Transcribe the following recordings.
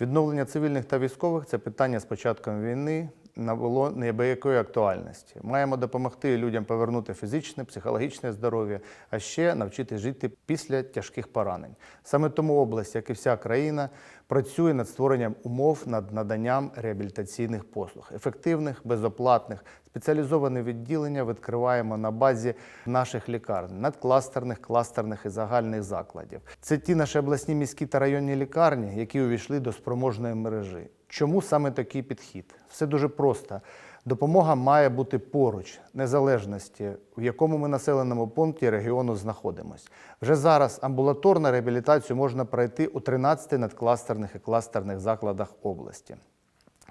Відновлення цивільних та військових це питання з початком війни набуло неабиякої актуальності. Маємо допомогти людям повернути фізичне, психологічне здоров'я, а ще навчити жити після тяжких поранень. Саме тому область, як і вся країна, працює над створенням умов над наданням реабілітаційних послуг, ефективних, безоплатних. Спеціалізоване відділення відкриваємо на базі наших лікарень, надкластерних, кластерних і загальних закладів. Це ті наші обласні міські та районні лікарні, які увійшли до спроможної мережі. Чому саме такий підхід? Все дуже просто. Допомога має бути поруч, незалежності, в якому ми населеному пункті регіону знаходимось. Вже зараз амбулаторну реабілітацію можна пройти у 13 надкластерних і кластерних закладах області.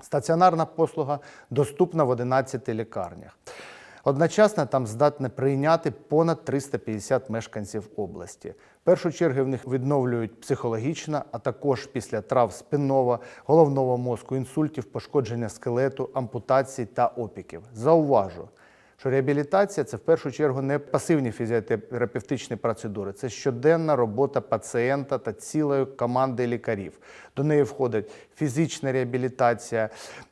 Стаціонарна послуга доступна в 11 лікарнях. Одночасно там здатне прийняти понад 350 мешканців області. В першу чергу в них відновлюють психологічно, а також після трав спинного, головного мозку, інсультів, пошкодження скелету, ампутацій та опіків. Зауважу, що реабілітація це в першу чергу не пасивні фізіотерапевтичні процедури, це щоденна робота пацієнта та цілої команди лікарів. До неї входить фізична реабілітація,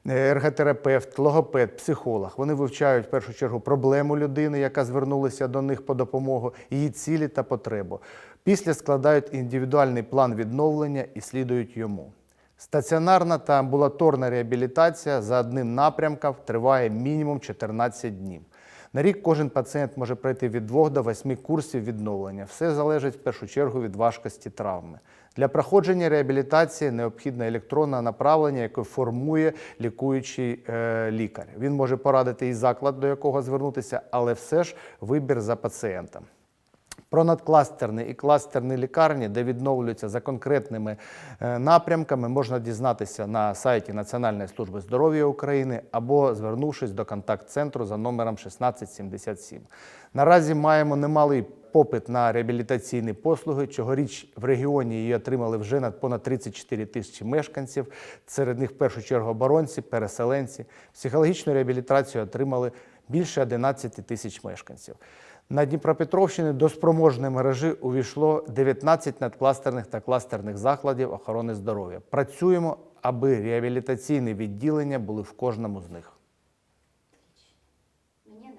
е, ерготерапевт, логопед, психолог. Вони вивчають в першу чергу проблему людини, яка звернулася до них по допомогу, її цілі та потребу. Після складають індивідуальний план відновлення і слідують йому. Стаціонарна та амбулаторна реабілітація за одним напрямком триває мінімум 14 днів. На рік кожен пацієнт може пройти від 2 до 8 курсів відновлення. Все залежить в першу чергу від важкості травми. Для проходження реабілітації необхідне електронне направлення, яке формує лікуючий е, лікар. Він може порадити і заклад, до якого звернутися, але все ж вибір за пацієнтом. Про надкластерні і кластерні лікарні, де відновлюються за конкретними е, напрямками, можна дізнатися на сайті Національної служби здоров'я України або звернувшись до контакт-центру за номером 1677. Наразі маємо немалий попит на реабілітаційні послуги. Цьогоріч в регіоні її отримали вже над понад 34 тисячі мешканців. Серед них в першу чергу оборонці, переселенці. Психологічну реабілітацію отримали більше 11 тисяч мешканців. На Дніпропетровщині до спроможної мережі увійшло 19 надкластерних та кластерних закладів охорони здоров'я. Працюємо, аби реабілітаційні відділення були в кожному з них.